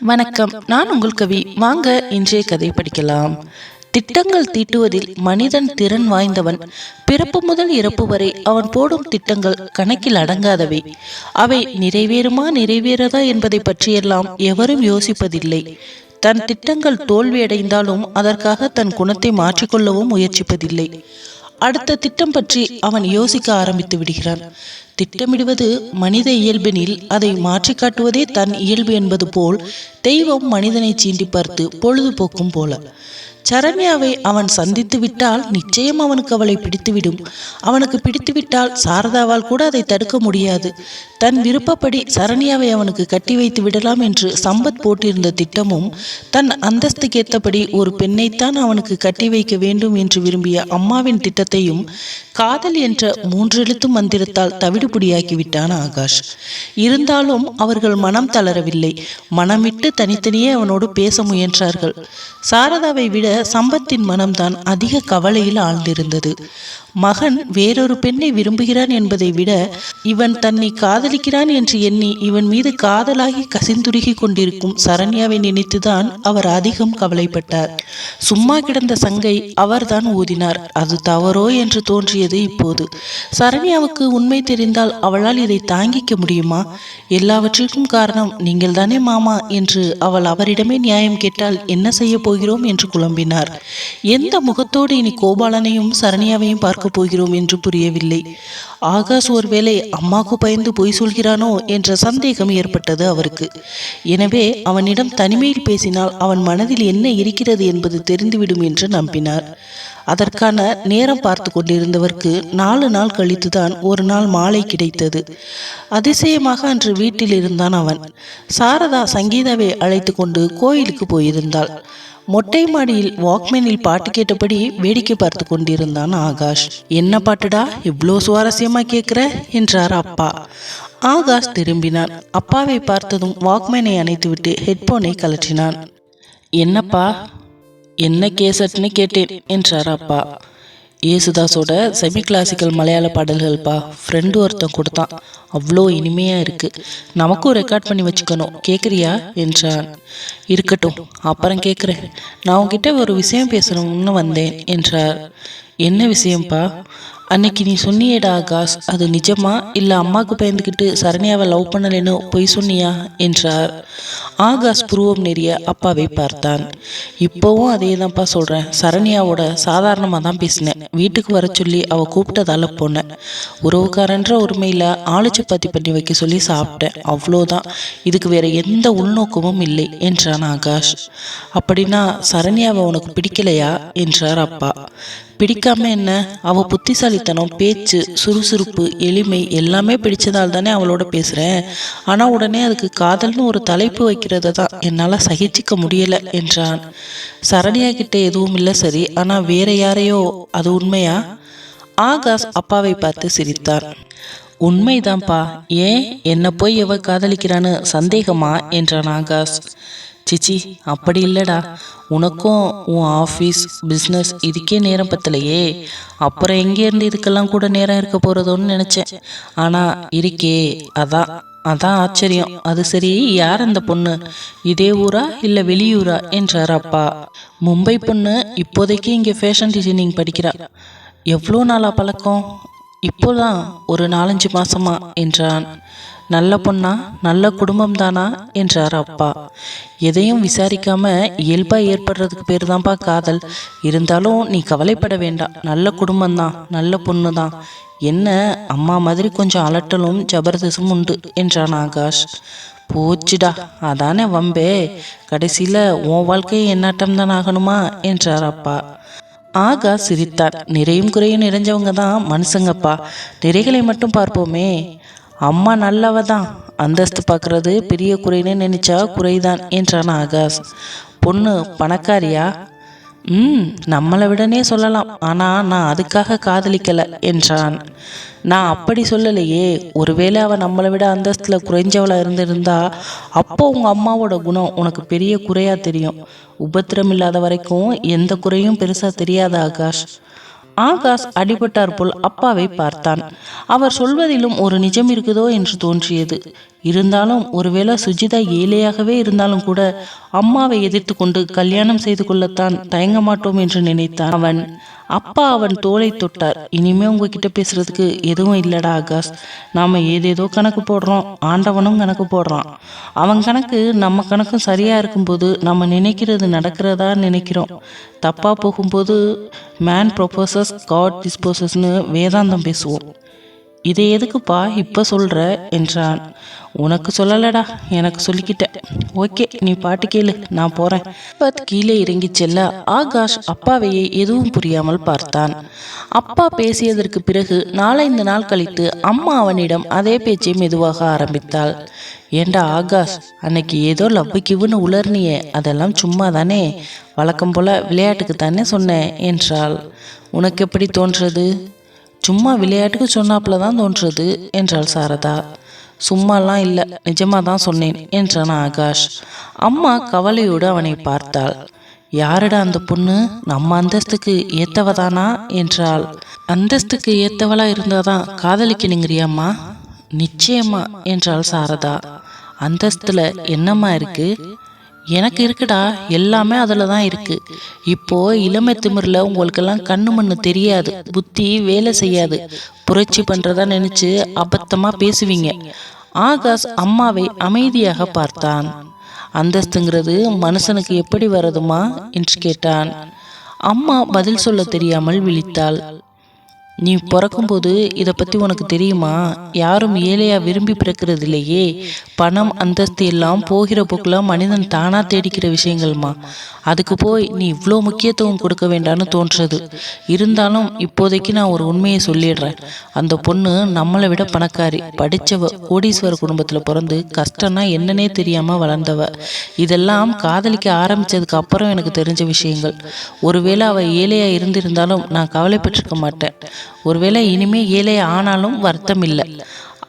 வணக்கம். நான் உங்கள் கவி. வாங்க இன்றைய கதை படிக்கலாம். திட்டங்கள் தீட்டுவதில் மனிதன் திறன் வாய்ந்தவன். பிறப்பு முதல் இறப்பு வரை அவன் போடும் திட்டங்கள் கணக்கில் அடங்காதவை. அவை நிறைவேறுமா நிறைவேறதா என்பதை பற்றியெல்லாம் எவரும் யோசிப்பதில்லை. தன் திட்டங்கள் தோல்வியடைந்தாலும் அதற்காக தன் குணத்தை மாற்றிக்கொள்ளவும் முயற்சிப்பதில்லை. அடுத்த திட்டம் பற்றி அவன் யோசிக்க ஆரம்பித்து விடுகிறான். திட்டமிடுவது மனித இயல்பெனில் அதை மாற்றி காட்டுவதே தன் இயல்பு என்பது போல் தெய்வம் மனிதனை சீண்டி பார்த்து பொழுதுபோக்கும் போல. சரண்யாவை அவன் சந்தித்து விட்டால் நிச்சயம் அவனுக்கு அவளை பிடித்துவிடும். அவனுக்கு பிடித்துவிட்டால் சாரதாவால் கூட அதை தடுக்க முடியாது. தன் விருப்பப்படி சரண்யாவை அவனுக்கு கட்டி வைத்து விடலாம் என்று சம்பத் போட்டிருந்த திட்டமும் தன் அந்தஸ்துக்கு ஏற்றபடி ஒரு பெண்ணைத்தான் அவனுக்கு கட்டி வைக்க வேண்டும் என்று விரும்பிய அம்மாவின் திட்டத்தையும் காதல் என்ற மூன்றெழுத்து மந்திரத்தால் தவிடுபடியாக்கி விட்டான் ஆகாஷ். இருந்தாலும் அவர்கள் மனம் தளரவில்லை. மனமிட்டு தனித்தனியே அவனோடு பேச முயன்றார்கள். சாரதாவை விட சம்பத்தின் மனம்தான் அதிக கவலையில் ஆழ்ந்திருந்தது. மகன் வேறொரு பெண்ணை விரும்புகிறான் என்பதை விட இவன் தன்னை காதலிக்கிறான் என்று எண்ணி இவன் மீது காதலாகி கசிந்துருகி கொண்டிருக்கும் சரண்யாவை நினைத்துதான் அவர் அதிகம் கவலைப்பட்டார். சும்மா கிடந்த சங்கை அவர்தான் ஊதினார். அது தவறோ என்று தோன்றியது இப்போது. சரண்யாவுக்கு உண்மை தெரிந்தால் அவளால் இதை தாங்கிக்க முடியுமா? எல்லாவற்றிற்கும் காரணம் நீங்கள் தானே மாமா என்று அவள் அவரிடமே நியாயம் கேட்டால் என்ன செய்ய போகிறோம்? என்று குழம்பினார். எந்த முகத்தோடு இனி கோபாலனையும் சரண்யாவையும் பார்க்க போகிறோம் என்று புரியவில்லை. ஆகாஷ் ஒருவேளை அம்மாக்கு பயந்து பொய் சொல்கிறானோ என்ற சந்தேகம் ஏற்பட்டது அவருக்கு. எனவே அவனிடம் தனிமையில் பேசினால் அவன் மனதில் என்ன இருக்கிறது என்பது தெரிந்துவிடும் என்று நம்பினார். அதற்கான நேரம் பார்த்து கொண்டிருந்தவருக்கு நாலு நாள் கழித்துதான் ஒரு நாள் மாலை கிடைத்தது. அதிசயமாக அன்று வீட்டில் இருந்தான் அவன். சாரதா சங்கீதாவை அழைத்து கொண்டு கோயிலுக்கு போயிருந்தாள். மொட்டை மாடியில் வாக்மேனில் பாட்டு கேட்டபடி வேடிக்கை பார்த்து கொண்டிருந்தான் ஆகாஷ். என்ன பாட்டுடா? இவ்வளோ சுவாரஸ்யமா கேட்குற என்றார் அப்பா. ஆகாஷ் திரும்பினான். அப்பாவை பார்த்ததும் வாக்மேனை அணைத்துவிட்டு ஹெட்போனை கலற்றினான் என்னப்பா? என்ன கேசட்னு கேட்டேன் என்றார் அப்பா. ஏசுதாஸோட செமி கிளாசிக்கல் மலையாள பாடல்கள்ப்பா ஃப்ரெண்டு ஒருத்தன் கொடுத்தான். அவ்வளோ இனிமையாக இருக்குது நமக்கும் ரெக்கார்ட் பண்ணி வச்சுக்கணும். கேட்குறியா என்றான். இருக்கட்டும் அப்புறம் கேட்குறேன் நான் உங்ககிட்ட ஒரு விஷயம் பேசணும்னு வந்தேன் என்றார். என்ன விஷயம்ப்பா? அன்னைக்கு நீ சொன்னியேடா ஆகாஷ் அது நிஜமா? இல்லை அம்மாவுக்கு பயந்துக்கிட்டு சரண்யாவை லவ் பண்ணலைன்னு பொய் சொன்னியா? என்றார். ஆகாஷ் புருவம் நெறிய அப்பாவை பார்த்தான். இப்போவும் அதே தான்ப்பா சொல்கிறேன் சரண்யாவோட சாதாரணமாக தான் பேசினேன். வீட்டுக்கு வர சொல்லி அவள் கூப்பிட்டதால போனேன். உறவுக்காரன்ற உரிமையில் ஆளு சப்பாத்தி பண்ணி வைக்க சொல்லி சாப்பிட்டேன். அவ்வளோதான். இதுக்கு வேற எந்த உள்நோக்கமும் இல்லை என்றான் ஆகாஷ். அப்படின்னா சரண்யாவை உனக்கு பிடிக்கலையா? என்றார் அப்பா. பிடிக்காம என்ன? அவ புத்திசாலித்தனம் பேச்சு சுறுசுறுப்பு எளிமை எல்லாமே பிடிச்சதால் தானே அவளோட பேசுறேன் ஆனா உடனே அதுக்கு காதல்னு ஒரு தலைப்பு வைக்கிறத தான் என்னால சகிச்சிக்க முடியல என்றான். சரண்யா கிட்ட எதுவும் இல்லை சரி ஆனா வேற யாரையோ அது உண்மையா? ஆகாஷ் அப்பாவை பார்த்து சிரித்தார் உண்மைதான்ப்பா ஏன்? என்ன போய் எவ காதலிக்கிறான்னு சந்தேகமா? என்றான் ஆகாஷ். சிச்சி அப்படி இல்லைடா. உனக்கும் உன் ஆஃபீஸ் பிஸ்னஸ் இதுக்கே நேரம் பத்தலையே. அப்புறம் எங்கேருந்து இதுக்கெல்லாம் கூட நேரம் இருக்க போகிறதோன்னு நினச்சேன். ஆனால் இருக்கே அதான் அதான் ஆச்சரியம். அது சரி யார் அந்த பொண்ணு? இதே ஊரா இல்லை வெளியூரா? என்றார் அப்பா. மும்பை பொண்ணு இப்போதைக்கு இங்கே ஃபேஷன் டிசைனிங் படிக்கிறா. எவ்வளோ நாளா பழக்கம்? இப்போதான் ஒரு நாலஞ்சு மாசமா என்றான். நல்ல பொண்ணா நல்ல குடும்பம் தானா என்றார் அப்பா. எதையும் விசாரிக்காம இயல்பா ஏற்படுறதுக்கு பேர் தான்ப்பா காதல். இருந்தாலும் நீ கவலைப்பட வேண்டாம் நல்ல குடும்பம் தான் நல்ல பொண்ணு தான் என்ன அம்மா மாதிரி கொஞ்சம் அலட்டலும் ஜபர்தஸும் உண்டு என்றான் ஆகாஷ். போச்சுடா அதானே வம்பே. கடைசியில் உன் வாழ்க்கையை என்னாட்டம் தான் ஆகணுமா? என்றார் அப்பா. ஆகா சிரித்தார். நிறையும் குறையும் நிறைஞ்சவங்க தான் மனுஷங்கப்பா. நிறைகளை மட்டும் பார்ப்போமே. அம்மா நல்லவ தான் அந்தஸ்து பார்க்கறது பெரிய குறைன்னு நினைச்சா குறைதான் என்றான் ஆகாஷ். பொண்ணு பணக்காரியா? ம் நம்மளை விடனே சொல்லலாம். ஆனால் நான் அதுக்காக காதலிக்கலை என்றான். நான் அப்படி சொல்லலையே. ஒருவேளை அவள் நம்மளை விட அந்தஸ்தில் குறைஞ்சவளா இருந்திருந்தா அப்போ உங்கள் அம்மாவோட குணம் உனக்கு பெரிய குறையாக தெரியும். உபத்திரம் இல்லாத வரைக்கும் எந்த குறையும் பெருசாக தெரியாத ஆகாஷ். ஆகாஷ் அடிபட்டார் போல் அப்பாவை பார்த்தான். அவர் சொல்வதிலும் ஒரு நிஜம் இருக்குதோ என்று தோன்றியது. இருந்தாலும் ஒருவேளை சுஜிதா ஏழையாகவே இருந்தாலும் கூட அம்மாவை எதிர்த்து கொண்டு கல்யாணம் செய்து கொள்ளத்தான் தயங்க மாட்டோம் என்று நினைத்தான் அவன். அப்பா அவன் தோலை தொட்டார். இனிமே உங்ககிட்ட பேசுறதுக்கு எதுவும் இல்லடா ஆகாஷ். நாம ஏதேதோ கணக்கு போடுறோம். ஆண்டவனும் கணக்கு போடுறான். அவன் கணக்கு நம்ம கணக்கும் சரியா இருக்கும்போது நம்ம நினைக்கிறது நடக்கிறதா நினைக்கிறோம். தப்பா போகும்போது மேன் ப்ரொபோசஸ் காட் டிஸ்போசஸ்னு வேதாந்தம் பேசுவோம். இதை எதுக்குப்பா இப்போ சொல்கிற என்றான். உனக்கு சொல்லலடா எனக்கு சொல்லிக்கிட்டேன் ஓகே நீ பாட்டு கேளு நான் போகிறேன் பத் கீழே இறங்கி செல்ல ஆகாஷ் அப்பாவையே எதுவும் புரியாமல் பார்த்தான். அப்பா பேசியதற்கு பிறகு நாலைந்து நாள் கழித்து அம்மா அவனிடம் அதே பேச்சை மெதுவாக ஆரம்பித்தாள். ஏண்டா ஆகாஷ் அன்னைக்கு ஏதோ லவ்வு கிவுன்னு உலர்னியே அதெல்லாம் சும்மா தானே வழக்கம் போல விளையாட்டுக்கு தானே சொன்னேன் என்றாள். உனக்கு எப்படி தோன்றது? சும்மா விளையாட்டுக்கு சொன்னாப்புல தான் தோன்றுறது என்றாள் சாரதா. சும்மாலாம் இல்லை நிஜமாக தான் சொன்னேன் என்றான் ஆகாஷ். அம்மா கவலையோடு அவனை பார்த்தாள். யாருடா அந்த பொண்ணு? நம்ம அந்தஸ்துக்கு ஏத்தவதானா? என்றாள். அந்தஸ்துக்கு ஏத்தவளா இருந்தாதான் காதலிக்கணுங்கிறியாம்மா நிச்சயமா என்றாள் சாரதா. அந்தஸ்துல என்னம்மா இருக்கு? எனக்கு இருக்குடா எல்லாமே அதில் தான் இருக்குது இப்போது இளமை திமிரில் உங்களுக்கெல்லாம் கண்ணு மண்ணு தெரியாது புத்தி வேலை செய்யாது. புரட்சி பண்ணுறதா நினச்சி அபத்தமாக பேசுவீங்க. ஆகாஷ் அம்மாவை அமைதியாக பார்த்தான். அந்தஸ்துங்கிறது மனுஷனுக்கு எப்படி வருதுமா? என்று கேட்டான். அம்மா பதில் சொல்ல தெரியாமல் விழித்தாள். நீ பிறக்கும்போது இதை பற்றி உனக்கு தெரியுமா? யாரும் ஏழையாக விரும்பி பிறக்கிறது இல்லையே பணம் அந்தஸ்து எல்லாம் போகிற போக்கில் மனிதன் தானாக தேடிக்கிற விஷயங்கள்மா. அதுக்கு போய் நீ இவ்வளோ முக்கியத்துவம் கொடுக்க வேண்டாம்னு தோன்றது. இருந்தாலும் இப்போதைக்கு நான் ஒரு உண்மையை சொல்லிடுறேன். அந்த பொண்ணு நம்மளை விட பணக்காரி. படித்தவ கோடீஸ்வர குடும்பத்தில் பிறந்து கஷ்டம்னா என்னன்னே தெரியாமல் வளர்ந்தவ. இதெல்லாம் காதலிக்க ஆரம்பித்ததுக்கு அப்புறம் எனக்கு தெரிஞ்ச விஷயங்கள். ஒருவேளை அவள் ஏழையாக இருந்திருந்தாலும் நான் கவலைப்பட்டிருக்க மாட்டேன். ஒருவேளை இனிமே ஏழை ஆனாலும் வருத்தம் இல்லை.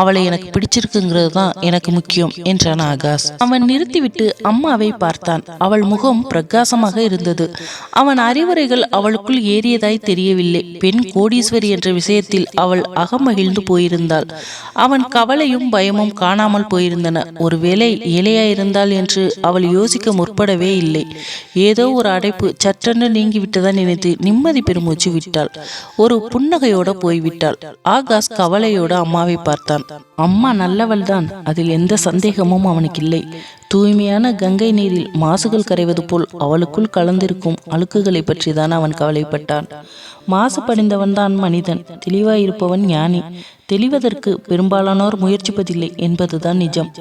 அவளை எனக்கு பிடிச்சிருக்குங்கிறது தான் எனக்கு முக்கியம் என்றான் ஆகாஷ். அவன் நிறுத்திவிட்டு அம்மாவை பார்த்தான். அவள் முகம் பிரகாசமாக இருந்தது. அவன் அறிவுரைகள் அவளுக்குள் ஏறியதாய் தெரியவில்லை. பெண் கோடீஸ்வரி என்ற விஷயத்தில் அவள் அகமகிழ்ந்து போயிருந்தாள். அவன் கவலையும் பயமும் காணாமல் போயிருந்தன. ஒருவேளை ஏழையாயிருந்தாள் என்று அவள் யோசிக்க முற்படவே இல்லை. ஏதோ ஒரு அடைப்பு சற்றென்று நீங்கிவிட்டதான் நினைத்து நிம்மதி பெருமூச்சு விட்டாள். ஒரு புன்னகையோட போய்விட்டாள். ஆகாஷ் கவலையோட அம்மாவை பார்த்தான். அம்மா நல்லவள்தான். அதில் எந்த சந்தேகமும் அவனுக்கு இல்லை தூய்மையான கங்கை நீரில் மாசுகள் கரைவது போல் அவளுக்குள் கலந்திருக்கும் அழுக்குகளை பற்றிதான் அவன் கவலைப்பட்டான். மாசு படிந்தவன்தான் மனிதன். தெளிவாயிருப்பவன் ஞானி. தெளிவதற்கு பெரும்பாலானோர் முயற்சிப்பதில்லை என்பதுதான் நிஜம்.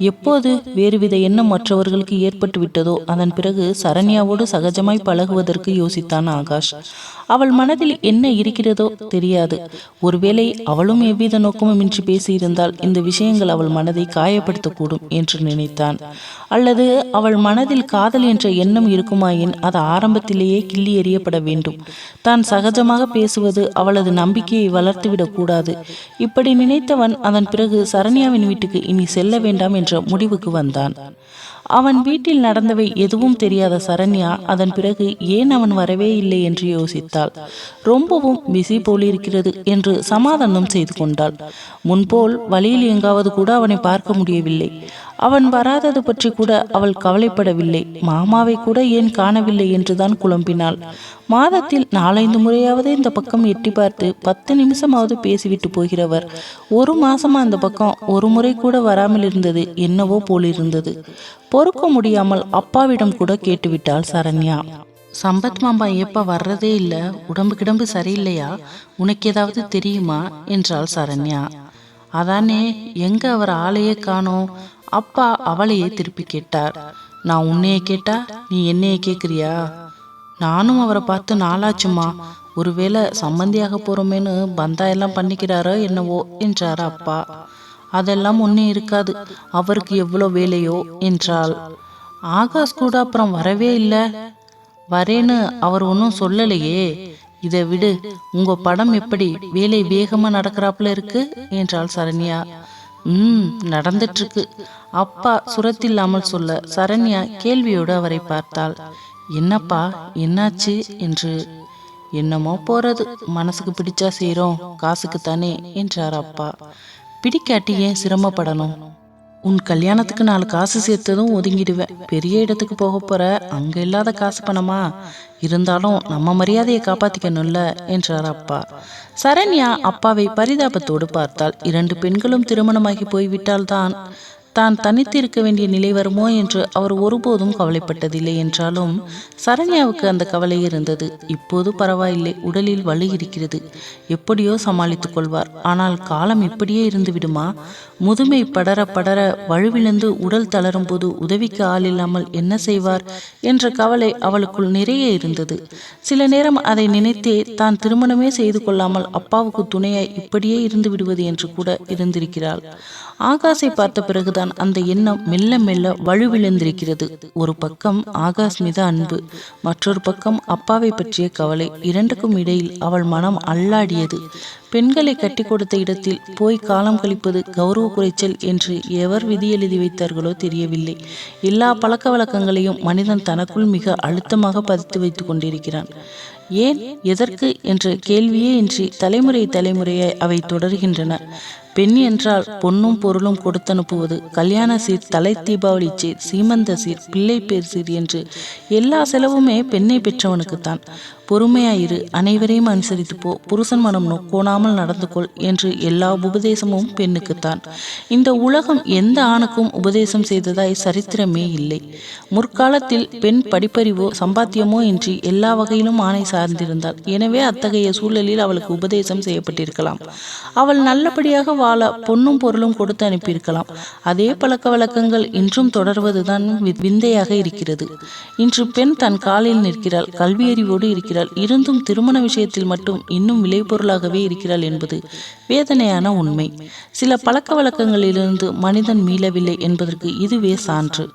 எப்போது வேறுவித எண்ணம் மற்றவர்களுக்கு ஏற்பட்டு விட்டதோ அதன் பிறகு சரண்யாவோடு சகஜமாய் பழகுவதற்கு யோசித்தான் ஆகாஷ். அவள் மனதில் என்ன இருக்கிறதோ தெரியாது. ஒருவேளை அவளும் எவ்வித நோக்கமுமின்றி பேசியிருந்தால் இந்த விஷயங்கள் அவள் மனதை காயப்படுத்தக்கூடும் என்று நினைத்தான். அல்லது அவள் மனதில் காதல் என்ற எண்ணம் இருக்குமாயின் அது ஆரம்பத்திலேயே கிள்ளி எறியப்பட வேண்டும். தான் சகஜமாக பேசுவது அவளது நம்பிக்கையை வளர்த்துவிடக் கூடாது இப்படி நினைத்தவன் அதன் பிறகு சரண்யாவின் வீட்டுக்கு இனி செல்ல வேண்டாம் என்ற முடிவுக்கு வந்தான். அவன் வீட்டில் நடந்தவை எதுவும் தெரியாத சரண்யா அதன் பிறகு ஏன் அவன் வரவே இல்லை என்று யோசித்தாள். ரொம்பவும் பிஸி போலிருக்கிறது என்று சமாதானம் செய்து கொண்டாள். முன்போல் வழியில் எங்காவது கூட அவனை பார்க்க முடியவில்லை. அவன் வராதது பற்றி கூட அவள் கவலைப்படவில்லை. மாமாவை கூட ஏன் காணவில்லை என்றுதான் குழம்பினாள். மாதத்தில் நாலைந்து முறையாவது இந்த பக்கம் எட்டி பார்த்து பத்து நிமிஷமாவது பேசிவிட்டு போகிறவர். ஒரு மாசமா அந்த பக்கம் ஒரு முறை கூட வராமல் இருந்தது என்னவோ போலிருந்தது பொறுக்க முடியாமல் அப்பாவிடம் கூட கேட்டுவிட்டாள் சரண்யா. சம்பத் மாமா எப்ப வர்றதே இல்ல. உடம்பு கிடம்பு சரியில்லையா? உனக்கு ஏதாவது தெரியுமா? என்றாள் சரண்யா. அதானே எங்க அவர் ஆளையே காணோம்? அப்பா அவளையே திருப்பி கேட்டார். நான் உன்னையே கேட்டா நீ என்னையே கேக்குறியா நானும் அவரை பார்த்து நாளாச்சுமா ஒருவேளை சம்பந்தியாக போறோமேன்னு பந்தா எல்லாம் பண்ணிக்கிறாரோ என்னவோ என்றார் அப்பா. அதெல்லாம் ஒன்றும் இருக்காது. அவருக்கு எவ்வளோ வேலையோ என்றாள். ஆகாஷ் கூட அப்புறம் வரவே இல்லை. வரேன்னு அவர் ஒன்றும் சொல்லலையே. இதை விடு உங்க படம் எப்படி வேலை வேகமா நடக்கிறாப்புல இருக்கு? என்றாள் சரண்யா. ம் நடந்துட்டு இருக்கு. அப்பா சுரத்தில்லாமல் சொல்ல சரண்யா கேள்வியோடு அவரை பார்த்தாள். என்னப்பா என்னாச்சு என்று என்னமோ போறது. மனசுக்கு பிடிச்சா செய்கிறோம் காசுக்கு தானே என்றார் அப்பா. பிடிக்காட்டி ஏன் சிரமப்படணும்? உன் கல்யாணத்துக்கு நாலு காசு சேர்த்ததும் ஒதுங்கிடுவேன். பெரிய இடத்துக்கு போக போற அங்க இல்லாத காசு பணமா? இருந்தாலும் நம்ம மரியாதையை காப்பாத்திக்கணும்ல என்றார் அப்பா. சரண்யா அப்பாவை பரிதாபத்தோடு பார்த்தாள். இரண்டு பெண்களும் திருமணமாகி போய்விட்டால்தான் தான் தனித்து இருக்க வேண்டிய நிலை வருமோ என்று அவர் ஒருபோதும் கவலைப்பட்டதில்லை என்றாலும் சரண்யாவுக்கு அந்த கவலை இருந்தது. இப்போது பரவாயில்லை உடலில் வலு இருக்கிறது. எப்படியோ சமாளித்துக் கொள்வார். ஆனால் காலம் இப்படியே இருந்து விடுமா முதுமை படர படர வலுவிழந்து உடல் தளரும் போது உதவிக்கு ஆள் இல்லாமல் என்ன செய்வார் என்ற கவலை அவளுக்குள் நிறைய இருந்தது. சில நேரம் அதை நினைத்தே தான் திருமணமே செய்து கொள்ளாமல் அப்பாவுக்கு துணையாய் இப்படியே இருந்து விடுவது என்று கூட இருந்திருக்கிறாள். ஆகாஷை பார்த்த பிறகுதான் அந்த எண்ணம் மெல்ல மெல்ல வலுவிழந்திருக்கிறது ஒரு பக்கம் ஆகாஷ் மீது அன்பு மற்றொரு பக்கம் அப்பாவை பற்றிய கவலை. இரண்டுக்கும் இடையில் அவள் மனம் அல்லாடியது. பெண்களை கட்டி கொடுத்த இடத்தில் போய் காலம் கழிப்பது கௌரவ குறைச்சல் என்று எவர் விதி எழுதி வைத்தார்களோ தெரியவில்லை. எல்லா பழக்க வழக்கங்களையும் மனிதன் தனக்குள் மிக அழுத்தமாக பதித்து வைத்துக் கொண்டிருக்கிறான். ஏன் எதற்கு? என்ற கேள்வியே இன்றி தலைமுறை தலைமுறையாய் அவை தொடர்கின்றன. பெண் என்றால் பொன்னும் பொருளும் கொடுத்தனுப்புவது. கல்யாண சீர் தலை தீபாவளி சீர் சீமந்த சீர் பிள்ளை பேர் சீர் என்று எல்லா செலவுமே பெண்ணை பெற்றவனுக்குத்தான். பொறுமையாயிரு அனைவரையும் அனுசரித்து போ. புருஷன் மனம் நோக்கோணாமல் நடந்து கொள் என்று எல்லா உபதேசமும் பெண்ணுக்குத்தான். இந்த உலகம் எந்த ஆணுக்கும் உபதேசம் செய்ததாய் சரித்திரமே இல்லை. முற்காலத்தில் பெண் படிப்பறிவோ சம்பாத்தியமோ இன்றி எல்லா வகையிலும் ஆணை சார்ந்திருந்தாள். எனவே அத்தகைய சூழலில் அவளுக்கு உபதேசம் செய்யப்பட்டிருக்கலாம். அவள் நல்லபடியாக வாழ பொன்னும் பொருளும் கொடுத்து அனுப்பியிருக்கலாம். அதே பழக்க வழக்கங்கள் இன்றும் தொடர்வதுதான் விந்தையாக இருக்கிறது. இன்று பெண் தன் காலில் நிற்கிறாள் கல்வியறிவோடு இருக்கிறாள் இருந்தும் திருமண விஷயத்தில் மட்டும் இன்னும் விளைபொருளாகவே இருக்கிறாள் என்பது வேதனையான உண்மை. சில பழக்க வழக்கங்களிலிருந்து மனிதன் மீளவில்லை என்பதற்கு இதுவே சான்று.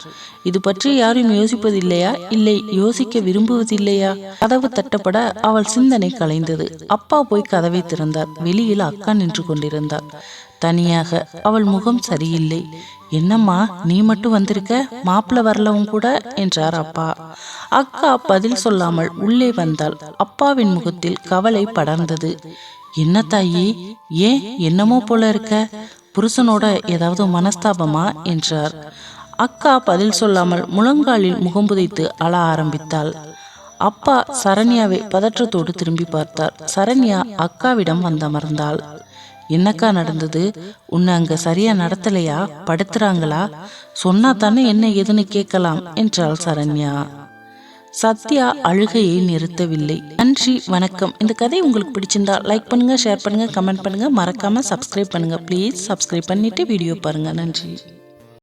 இது பற்றி யாரும் யோசிப்பதில்லையா? இல்லை யோசிக்க விரும்புவதில்லையா? கதவு தட்டப்பட அவள் சிந்தனை கலைந்தது. அப்பா போய் கதவை திறந்தார். வெளியில் அக்கா நின்று கொண்டிருந்தார். தனியாக. அவள் முகம் சரியில்லை. என்னம்மா நீ மட்டும் வந்திருக்க? மாப்பிள்ள வரலவும் கூட? என்றார் அப்பா. அக்கா பதில் சொல்லாமல் உள்ளே வந்தால் அப்பாவின் முகத்தில் கவலை படர்ந்தது. என்ன தாயி? ஏன் என்னமோ போல இருக்க? புருஷனோட ஏதாவது மனஸ்தாபமா? என்றார். அக்கா பதில் சொல்லாமல் முழங்காலில் முகம் புதைத்து அழ ஆரம்பித்தாள். அப்பா சரண்யாவை பதற்றத்தோடு திரும்பி பார்த்தார். சரண்யா அக்காவிடம் வந்தமர்ந்தாள். என்னக்கா நடந்தது? உன்னை அங்க சரியா நடத்தலையா? படுத்துறாங்களா? சொன்னா தானே என்ன ஏதுன்னு கேட்கலாம் என்றாள் சரண்யா. சத்யா அழுகையை நிறுத்தவில்லை. நன்றி வணக்கம். இந்த கதை உங்களுக்கு பிடிச்சிருந்தா லைக் பண்ணுங்க ஷேர் பண்ணுங்க கமெண்ட் பண்ணுங்க. மறக்காம சப்ஸ்கிரைப் பண்ணுங்க. ப்ளீஸ் சப்ஸ்கிரைப் பண்ணிட்டு வீடியோ பாருங்க. நன்றி.